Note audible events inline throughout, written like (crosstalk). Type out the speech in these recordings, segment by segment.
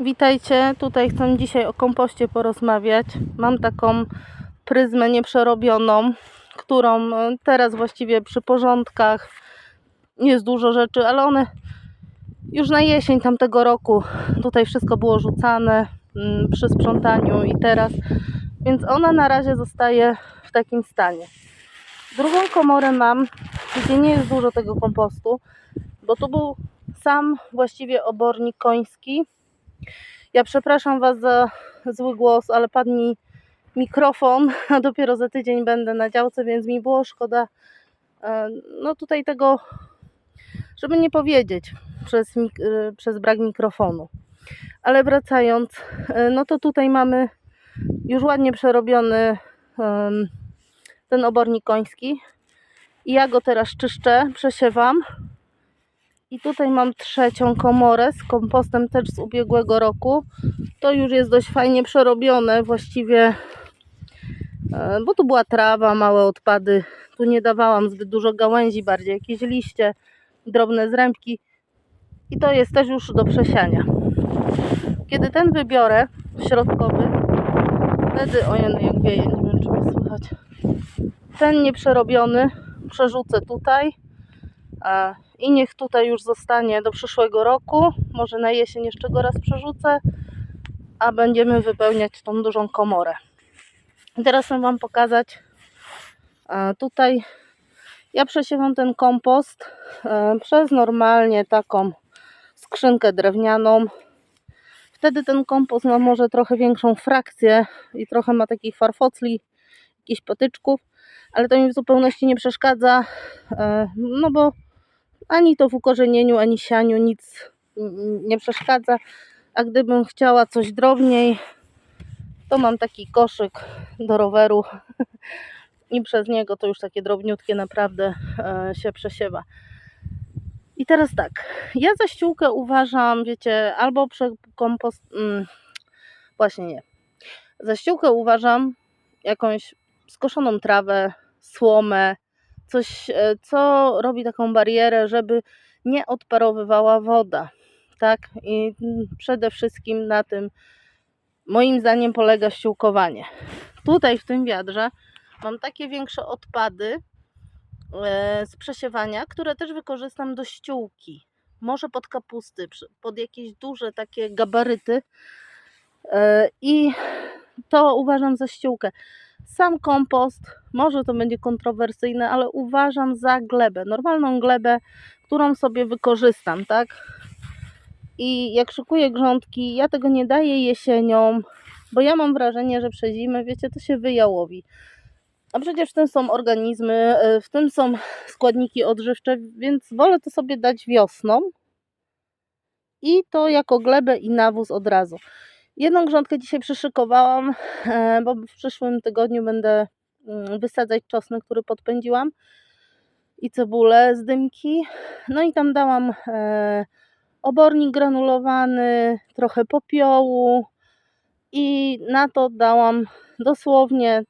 Witajcie, tutaj chcę dzisiaj o kompoście porozmawiać. Mam taką pryzmę nieprzerobioną, którą e, teraz właściwie przy porządkach jest dużo rzeczy, ale one już na jesień tamtego roku tutaj wszystko było rzucane mm, przy sprzątaniu i teraz, więc ona na razie zostaje w takim stanie. Drugą komorę mam, gdzie nie jest dużo tego kompostu, bo tu był sam właściwie obornik koński. Ja przepraszam Was za zły głos, ale padł mi mikrofon, a dopiero za tydzień będę na działce, więc mi było szkoda e, no tutaj tego, żeby nie powiedzieć przez, e, przez brak mikrofonu. Ale wracając, e, no to tutaj mamy już ładnie przerobiony ten obornik koński. I ja go teraz czyszczę, przesiewam. I tutaj mam trzecią komorę z kompostem też z ubiegłego roku. To już jest dość fajnie przerobione właściwie, e, bo tu była trawa, małe odpady. Tu nie dawałam zbyt dużo gałęzi, bardziej jakieś liście, drobne zrębki. I to jest też już do przesiania. Kiedy ten wybiorę, środkowy, wtedy, ojej, jak wieje, nie wiem czy mnie słychać. Ten nieprzerobiony przerzucę tutaj. E, I niech tutaj już zostanie do przyszłego roku. Może na jesień jeszcze go raz przerzucę, a będziemy wypełniać tą dużą komorę. Teraz chcę Wam pokazać. e, Tutaj ja przesiewam ten kompost e, przez normalnie taką skrzynkę drewnianą. Wtedy ten kompost ma może trochę większą frakcję i trochę ma takich farfocli, jakichś patyczków, ale to mi w zupełności nie przeszkadza, no bo ani to w ukorzenieniu, ani sianiu nic nie przeszkadza. A gdybym chciała coś drobniej, to mam taki koszyk do roweru (laughs) i przez niego to już takie drobniutkie naprawdę e, się przesiewa. I teraz tak, ja za ściółkę uważam, wiecie, albo kompost, mm, właśnie nie. Za ściółkę uważam jakąś skoszoną trawę, słomę, coś, e, co robi taką barierę, żeby nie odparowywała woda. Tak? I przede wszystkim na tym, moim zdaniem, polega ściółkowanie. Tutaj w tym wiadrze mam takie większe odpady e, z przesiewania, które też wykorzystam do ściółki. Może pod kapusty, pod jakieś duże takie gabaryty. E, I to uważam za ściółkę. Sam kompost, może to będzie kontrowersyjne, ale uważam za glebę, normalną glebę, którą sobie wykorzystam, tak? I jak szykuję grządki, ja tego nie daję jesienią, bo ja mam wrażenie, że przez zimę, wiecie, to się wyjałowi. A przecież w tym są organizmy, e, w tym są składniki odżywcze, więc wolę to sobie dać wiosną i to jako glebę i nawóz od razu. Jedną grządkę dzisiaj przyszykowałam, e, bo w przyszłym tygodniu będę mm, wysadzać czosnek, który podpędziłam i cebulę z dymki. No i tam dałam e, obornik granulowany, trochę popiołu i na to dałam dosłownie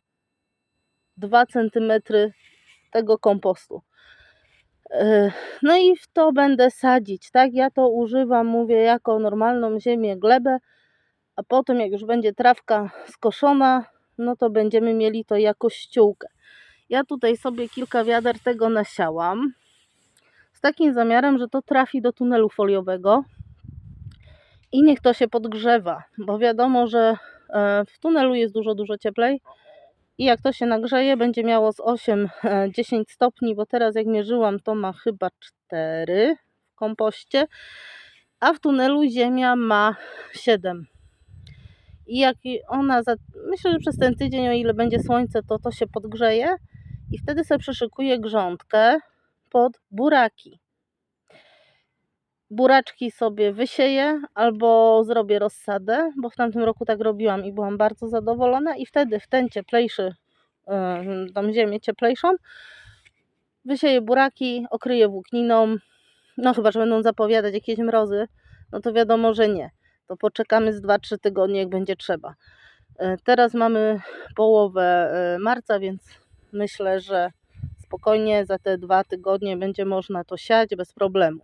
2 cm tego kompostu. E, No i w to będę sadzić, tak? Ja to używam, mówię, jako normalną ziemię, glebę, a potem jak już będzie trawka skoszona, no to będziemy mieli to jako ściółkę. Ja tutaj sobie kilka wiader tego nasiałam z takim zamiarem, że to trafi do tunelu foliowego i niech to się podgrzewa, bo wiadomo, że e, w tunelu jest dużo, dużo cieplej i jak to się nagrzeje, będzie miało z 8-10 stopni, bo teraz jak mierzyłam, to ma chyba 4 w kompoście, a w tunelu ziemia ma 7. I jak ona, za, myślę, że przez ten tydzień, o ile będzie słońce, to to się podgrzeje i wtedy sobie przyszykuję grządkę pod buraki. Buraczki sobie wysieję albo zrobię rozsadę, bo w tamtym roku tak robiłam i byłam bardzo zadowolona i wtedy w ten cieplejszy, yy, tą ziemię cieplejszą, wysieję buraki, okryję włókniną, no chyba, że będą zapowiadać jakieś mrozy, no to wiadomo, że nie. To poczekamy z 2-3 tygodnie, jak będzie trzeba. E, Teraz mamy połowę e, marca, więc myślę, że spokojnie za te dwa tygodnie będzie można to siać bez problemu.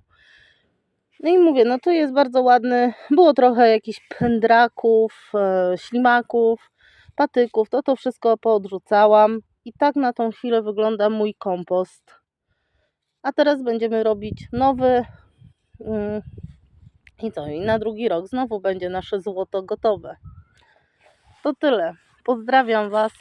No i mówię, no tu jest bardzo ładny. Było trochę jakichś pędraków, e, ślimaków, patyków. To to wszystko poodrzucałam. I tak na tą chwilę wygląda mój kompost. A teraz będziemy robić nowy. I co? I na drugi rok znowu będzie nasze złoto gotowe. To tyle. Pozdrawiam Was.